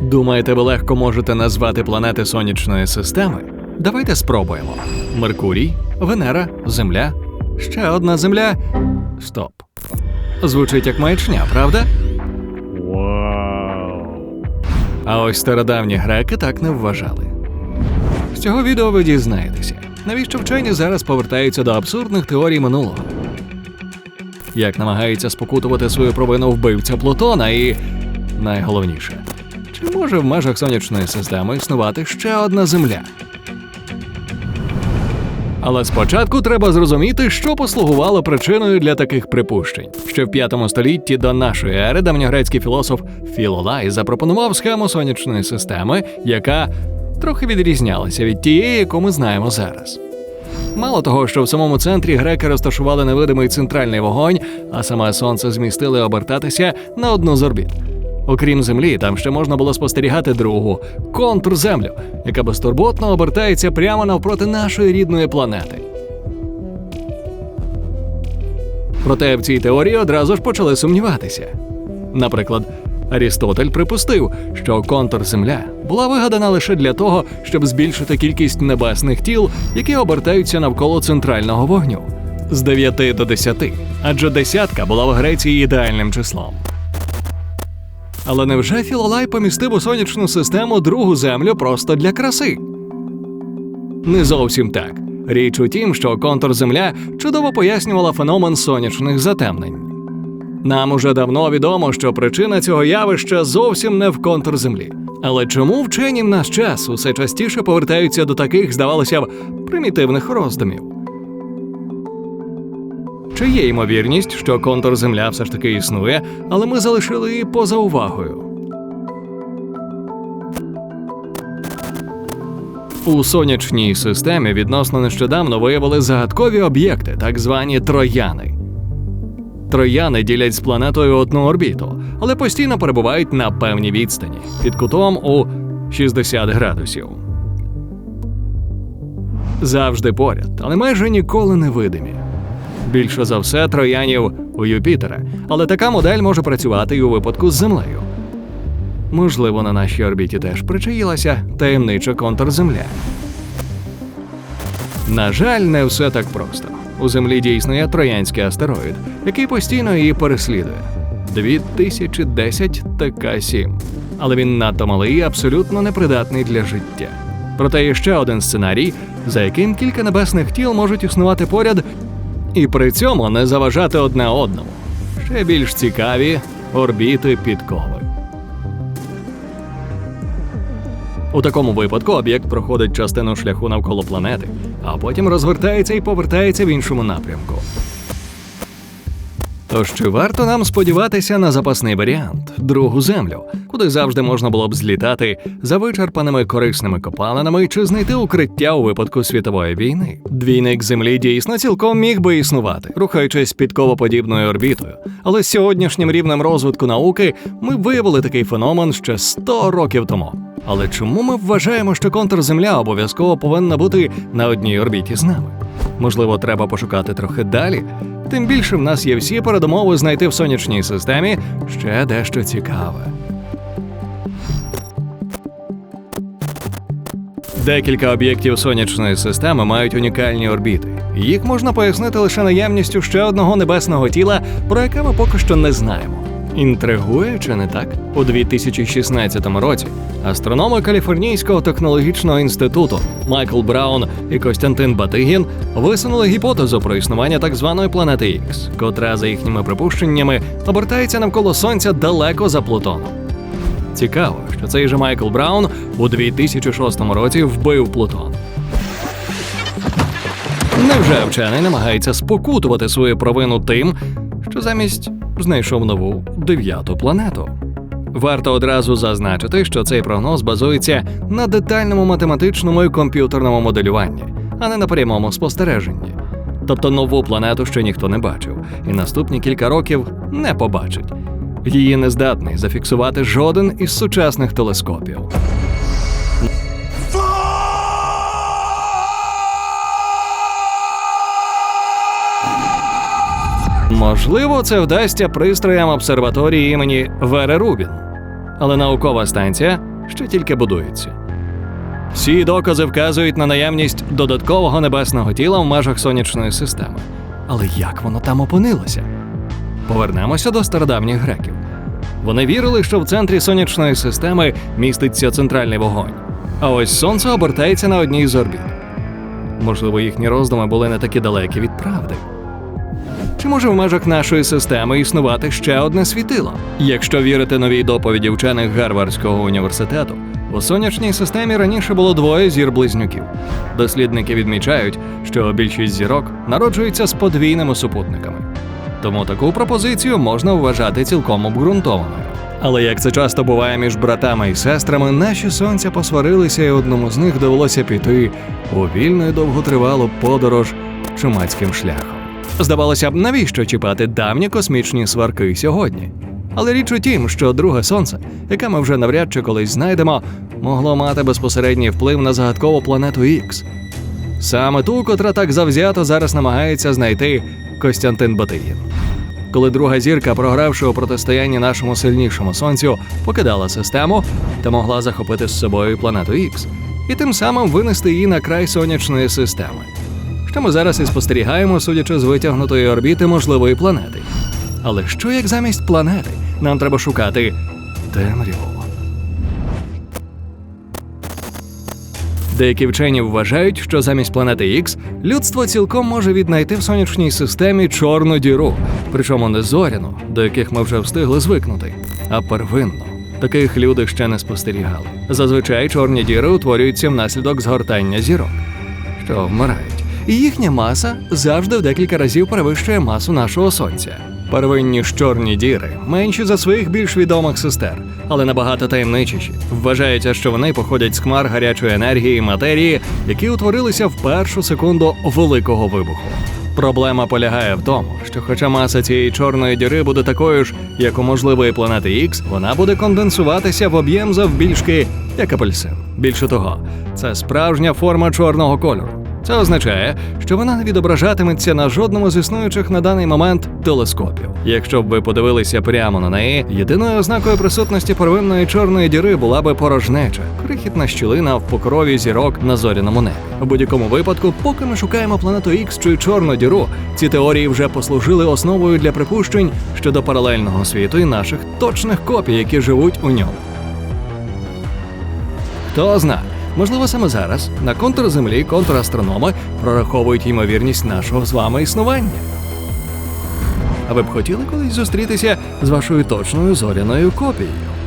Думаєте, ви легко можете назвати планети сонячної системи? Давайте спробуємо: Меркурій, Венера, Земля, ще одна Земля. Стоп. Звучить як маячня, правда? А ось стародавні греки так не вважали. З цього відео ви дізнаєтеся, навіщо вчені зараз повертаються до абсурдних теорій минулого. Як намагається спокутувати свою провину вбивця Плутона і найголовніше, чи може в межах сонячної системи існувати ще одна земля? Але спочатку треба зрозуміти, що послугувало причиною для таких припущень. Ще в п'ятому столітті до нашої ери давньогрецький філософ Філолай запропонував схему сонячної системи, яка трохи відрізнялася від тієї, яку ми знаємо зараз. Мало того, що в самому центрі греки розташували невидимий центральний вогонь, а саме сонце змістили обертатися на одну з орбіт. Окрім землі, там ще можна було спостерігати другу контрземлю, яка безтурботно обертається прямо навпроти нашої рідної планети. Проте в цій теорії одразу ж почали сумніватися. Наприклад, Арістотель припустив, що контрземля була вигадана лише для того, щоб збільшити кількість небесних тіл, які обертаються навколо центрального вогню з 9 до 10, адже десятка була в Греції ідеальним числом. Але невже Філолай помістив у сонячну систему другу землю просто для краси? Не зовсім так. Річ у тім, що контур Земля чудово пояснювала феномен сонячних затемнень. Нам уже давно відомо, що причина цього явища зовсім не в контур Землі. Але чому вчені в наш час усе частіше повертаються до таких, здавалося б, примітивних роздумів? Чи є ймовірність, що контур Земля все ж таки існує, але ми залишили її поза увагою? У сонячній системі відносно нещодавно виявили загадкові об'єкти, так звані трояни. Трояни ділять з планетою одну орбіту, але постійно перебувають на певній відстані під кутом у 60 градусів. Завжди поряд, але майже ніколи не видимі. Більше за все троянів у Юпітера, але така модель може працювати і у випадку з Землею. Можливо, на нашій орбіті теж причаїлася таємнича контрземля. На жаль, не все так просто. У землі дійсно є троянський астероїд, який постійно її переслідує. 2010 ТК-7. Але він надто малий і абсолютно непридатний для життя. Проте є ще один сценарій, за яким кілька небесних тіл можуть існувати поряд і при цьому не заважати одне одному. Ще більш цікаві орбіти підкови. У такому випадку об'єкт проходить частину шляху навколо планети, а потім розвертається і повертається в іншому напрямку. Тож чи варто нам сподіватися на запасний варіант другу землю, куди завжди можна було б злітати за вичерпаними корисними копалинами чи знайти укриття у випадку світової війни? Двійник землі дійсно цілком міг би існувати, рухаючись підковоподібною орбітою. Але з сьогоднішнім рівнем розвитку науки ми виявили такий феномен ще 100 років тому. Але чому ми вважаємо, що контрземля обов'язково повинна бути на одній орбіті з нами? Можливо, треба пошукати трохи далі. Тим більше в нас є всі передумови знайти в сонячній системі ще дещо цікаве. Декілька об'єктів сонячної системи мають унікальні орбіти. Їх можна пояснити лише наявністю ще одного небесного тіла, про яке ми поки що не знаємо. Інтригує чи не так? У 2016 році астрономи Каліфорнійського технологічного інституту Майкл Браун і Костянтин Батигін висунули гіпотезу про існування так званої планети Х, котра, за їхніми припущеннями, обертається навколо сонця далеко за Плутоном. Цікаво, що цей же Майкл Браун у 2006 році вбив Плутон. Невже вчений намагається спокутувати свою провину тим, що замість знайшов нову дев'яту планету? Варто одразу зазначити, що цей прогноз базується на детальному математичному і комп'ютерному моделюванні, а не на прямому спостереженні. Тобто нову планету ще ніхто не бачив, і наступні кілька років не побачить. Її не здатний зафіксувати жоден із сучасних телескопів. Можливо, це вдасться пристроям обсерваторії імені Вери Рубін. але наукова станція ще тільки будується. Всі докази вказують на наявність додаткового небесного тіла в межах сонячної системи. Але як воно там опинилося? Повернемося до стародавніх греків. Вони вірили, що в центрі сонячної системи міститься центральний вогонь, а ось сонце обертається на одній з орбіт. Можливо, їхні роздуми були не такі далекі від. Чи може в межах нашої системи існувати ще одне світило? Якщо вірити новій доповіді вчених Гарвардського університету, у сонячній системі раніше було двоє зір-близнюків. Дослідники відмічають, що більшість зірок народжуються з подвійними супутниками. Тому таку пропозицію можна вважати цілком обґрунтованою. Але як це часто буває між братами і сестрами, наші сонця посварилися, і одному з них довелося піти у вільну і довготривалу подорож чумацьким шляхом. Здавалося б, навіщо чіпати давні космічні сварки сьогодні? Але річ у тім, що друге сонце, яке ми вже навряд чи колись знайдемо, могло мати безпосередній вплив на загадкову планету Ікс. Саме ту, котра так завзято зараз намагається знайти Костянтин Батиїн. Коли друга зірка, програвши у протистоянні нашому сильнішому сонцю, покидала систему та могла захопити з собою планету Ікс, і тим самим винести її на край сонячної системи. Що ми зараз і спостерігаємо, судячи з витягнутої орбіти можливої планети. Але що як замість планети? Нам треба шукати темряву. Деякі вчені вважають, що замість планети Х людство цілком може віднайти в сонячній системі чорну діру, причому не зоряну, до яких ми вже встигли звикнути, а первинну. Таких люди ще не спостерігали. Зазвичай чорні діри утворюються внаслідок згортання зірок, що вмирають, і їхня маса завжди в декілька разів перевищує масу нашого сонця. Первинні ж чорні діри менші за своїх більш відомих сестер, але набагато таємничіші. Вважається, що вони походять з хмар гарячої енергії і матерії, які утворилися в першу секунду великого вибуху. Проблема полягає в тому, що, хоча маса цієї чорної діри буде такою ж, як у можливої планети Х, вона буде конденсуватися в об'єм завбільшки, як апельсин. Більше того, це справжня форма чорного кольору. Це означає, що вона не відображатиметься на жодному з існуючих на даний момент телескопів. Якщо б ви подивилися прямо на неї, єдиною ознакою присутності первинної чорної діри була би порожнеча, крихітна щілина в покрові зірок на зоряному небі. У будь-якому випадку, поки ми шукаємо планету Х чи чорну діру, ці теорії вже послужили основою для припущень щодо паралельного світу і наших точних копій, які живуть у ньому. Хто знає, можливо, саме зараз на контур Землі контрастрономи прораховують ймовірність нашого з вами існування. А ви б хотіли колись зустрітися з вашою точною зоряною копією?